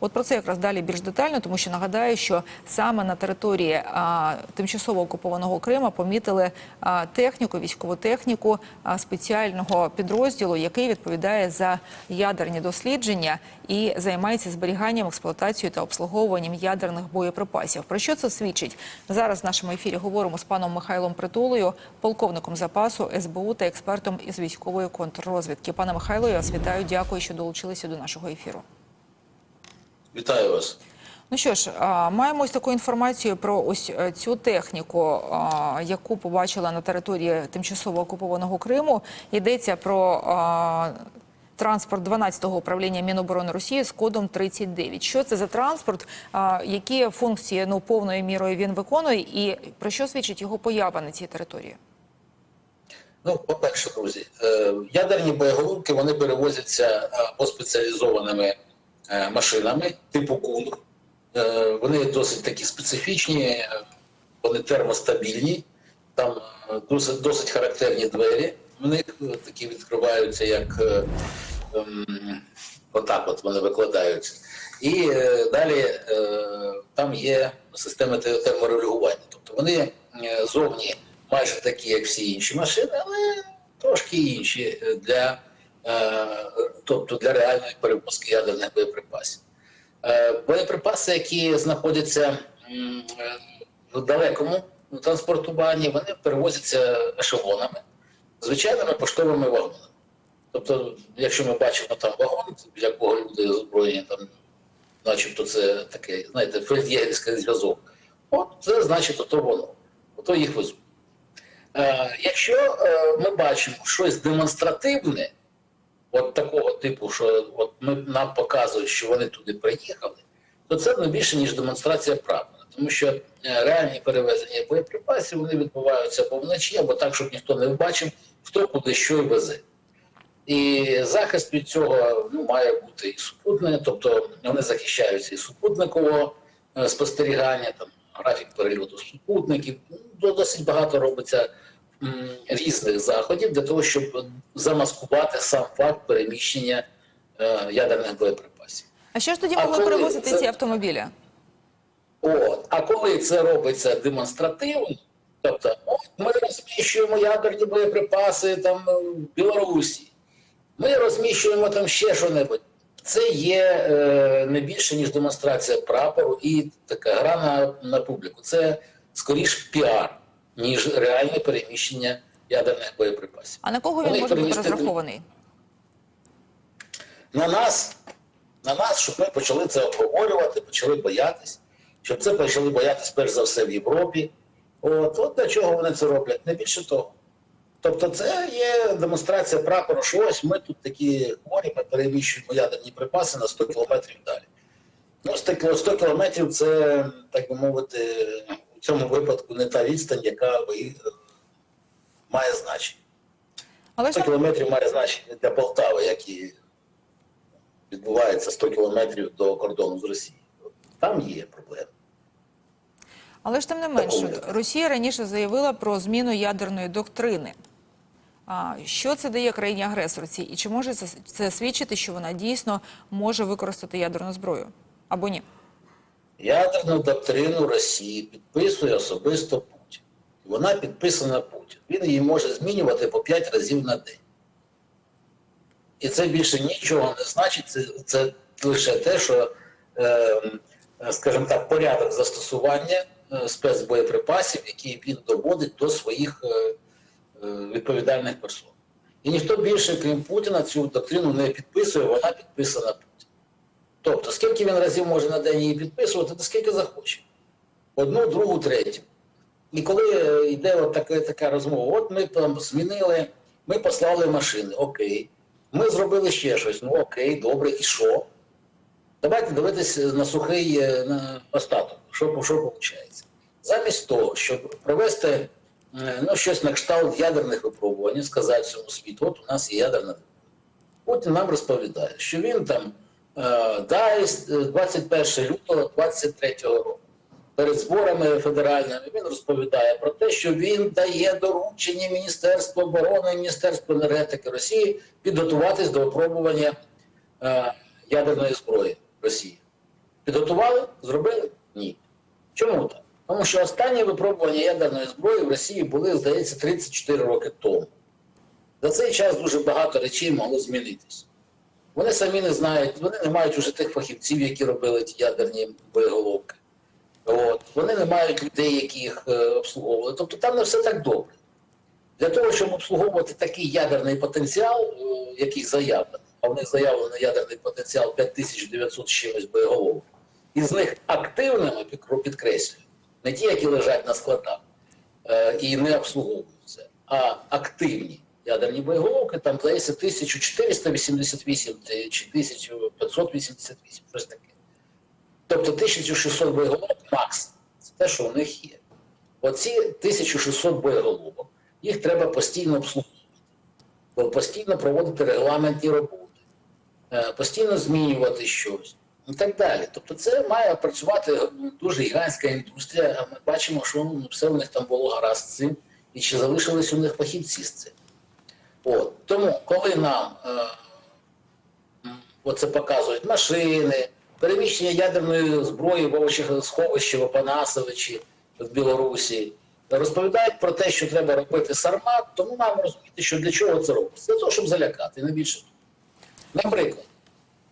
От про це якраз далі більш детально, тому що нагадаю, що саме на території а, тимчасово окупованого Крима помітили а, техніку, військову техніку а, спеціального підрозділу, який відповідає за ядерні дослідження і займається зберіганням, експлуатацією та обслуговуванням ядерних боєприпасів. Про що це свідчить? Зараз в нашому ефірі говоримо з паном Михайлом Притулою, полковником запасу СБУ та експертом із військової контррозвідки. Пане Михайло, я вас вітаю. Дякую, що долучилися до нашого ефіру. Вітаю вас. Ну що ж, маємо ось таку інформацію про ось е, цю техніку, яку побачила на території тимчасово окупованого Криму. Йдеться про транспорт 12-го управління Міноборони Росії з кодом 39. Що це за транспорт? Які функції ну повною мірою він виконує, і про що свідчить його поява на цій території? Ну, по-перше, друзі, е, ядерні боєголовки вони перевозяться або спеціалізованими е, машинами типу КУНГ. Е, Вони досить такі специфічні, е, вони термостабільні, там е, досить, досить характерні двері. В них е, такі відкриваються, як е, ем, отак от вони викладаються. І е, далі е, там є система те- терморегулювання. Тобто вони е, зовні майже такі, як всі інші машини, але трошки інші е, для, е, тобто для реальної перевозки ядерних боєприпасів. Е, Боєприпаси, які знаходяться е, в далекому транспортуванні, вони перевозяться ешелонами, звичайними поштовими вагонами. Тобто, якщо ми бачимо там вагон, біля якого люди озброєні, там, начебто це таке, знаєте, фельдєгерський зв'язок, от це значить ото воно, ото їх везуть. Е, якщо ми бачимо щось демонстративне, от такого типу, що от ми, нам показують, що вони туди приїхали, то це не більше, ніж демонстрація прапора. Тому що е, реальні перевезення боєприпасів вони відбуваються або вночі, або так, щоб ніхто не бачив, хто куди що й везе. І захист від цього ну, має бути і супутне, тобто вони захищаються і супутникового е, спостерігання, там графік перельоту супутників. Ну, досить багато робиться різних заходів для того, щоб замаскувати сам факт переміщення е, ядерних боєприпасів. А що ж тоді могли коли перевозити це- ці автомобілі? От. А коли це робиться демонстративно, тобто, от ми розміщуємо ядерні боєприпаси там в Білорусі, ми розміщуємо там ще що-небудь. Це є е, не більше, ніж демонстрація прапору і така гра на, на публіку. Це скоріш піар, ніж реальне переміщення ядерних боєприпасів. А на кого він Вони може бути розрахований? на нас, на нас, щоб ми почали це обговорювати, почали боятись, щоб це почали боятись перш за все в Європі. От, от для чого вони це роблять, не більше того. Тобто, це є демонстрація прапору, що ось ми тут такі хворі, ми переміщуємо ядерні припаси на 100 кілометрів далі. Ну, 100 кілометрів це, так би мовити, у цьому випадку не та відстань, яка ви- має значення. Але 100 кілометрів має значення для Полтави, як і відбувається 100 кілометрів до кордону з Росією. Там є проблеми. Але ж тим не менше, Росія раніше заявила про зміну ядерної доктрини. А що це дає країні агресорці? І чи може це свідчити, що вона дійсно може використати ядерну зброю? Або ні? Ядерну доктрину Росії підписує особисто Путін. Вона підписана Путін. Він її може змінювати по 5 разів на день. І це більше нічого не значить. Це, це лише те, що, е, скажімо так, порядок застосування е, спецбоєприпасів, які він доводить до своїх е, е, відповідальних персон. І ніхто більше, крім Путіна, цю доктрину не підписує, вона підписана Путін. Тобто, скільки він разів може на день її підписувати, то скільки захоче. Одну, другу, третю. І коли е, йде от така, така розмова, от ми там змінили, ми послали машини, окей. Ми зробили ще щось, ну окей, добре, і що? Давайте дивитися на сухий е, на остаток, що, що виходить. Замість того, щоб провести е, ну, щось на кшталт ядерних випробувань, сказати всьому світу, от у нас є ядерна Путін нам розповідає, що він там е, дає з 21 лютого 23 року. Перед зборами федеральними він розповідає про те, що він дає доручення Міністерству оборони, Міністерству енергетики Росії підготуватись до випробування е, ядерної зброї Росії. Підготували? Зробили? Ні. Чому так? Тому що останні випробування ядерної зброї в Росії були, здається, 34 роки тому. За цей час дуже багато речей могло змінитися. Вони самі не знають, вони не мають уже тих фахівців, які робили ті ядерні боєголовки. От. Вони не мають людей, які їх е, обслуговували. Тобто там не все так добре. Для того, щоб обслуговувати такий ядерний потенціал, е, який заявлений, а в них заявлений ядерний потенціал 5900 з чимось боєголовок, із них активними, підкреслюю, не ті, які лежать на складах е, і не обслуговуються, а активні ядерні боєголовки, там, здається, 1488 чи 1588, щось таке. Тобто 1600 боєголовок макс. Це те, що у них є. Оці 1600 боєголовок, їх треба постійно обслуговувати, постійно проводити регламентні роботи, е, постійно змінювати щось і так далі. Тобто це має працювати дуже гігантська індустрія, ми бачимо, що ну, все у них там було гаразд з цим, і чи залишились у них фахівці з цим. От. Тому, коли нам е, оце показують машини, переміщення ядерної зброї в овочесховищі в Опанасовичі в Білорусі, розповідають про те, що треба робити сармат, то ми маємо розуміти, що для чого це робиться. Для того, щоб залякати, не більше. Наприклад,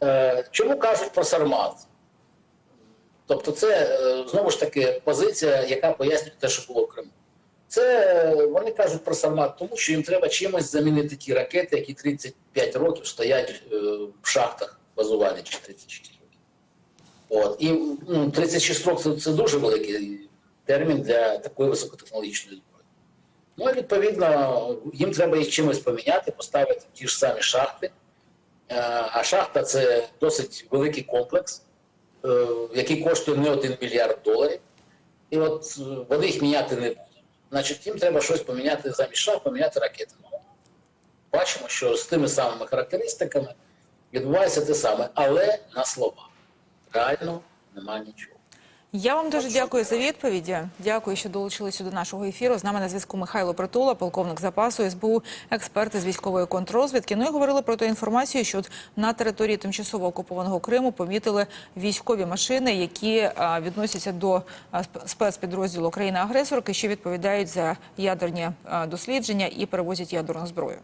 е, чому кажуть про сармат? Тобто, це е, знову ж таки позиція, яка пояснює те, що було в Криму. Це вони кажуть про сармат, тому що їм треба чимось замінити ті ракети, які 35 років стоять е, в шахтах базування, чи 36 років. От. І ну, 36 років це, це дуже великий термін для такої високотехнологічної зброї. Ну і відповідно, їм треба їх чимось поміняти, поставити ті ж самі шахти. Е, А шахта це досить великий комплекс, е, який коштує не один мільярд доларів. І от вони їх міняти не будуть. Значить, їм треба щось поміняти замість шах, поміняти ракети. Ну, бачимо, що з тими самими характеристиками відбувається те саме, але на словах. Реально нема нічого. Я вам дуже дякую за відповіді. Дякую, що долучилися до нашого ефіру. З нами на зв'язку Михайло Притула, полковник запасу СБУ, експерти з військової контррозвідки. Ну і говорили про ту інформацію, що на території тимчасово окупованого Криму помітили військові машини, які а, відносяться до а, спецпідрозділу країни-агресорки, що відповідають за ядерні а, дослідження і перевозять ядерну зброю.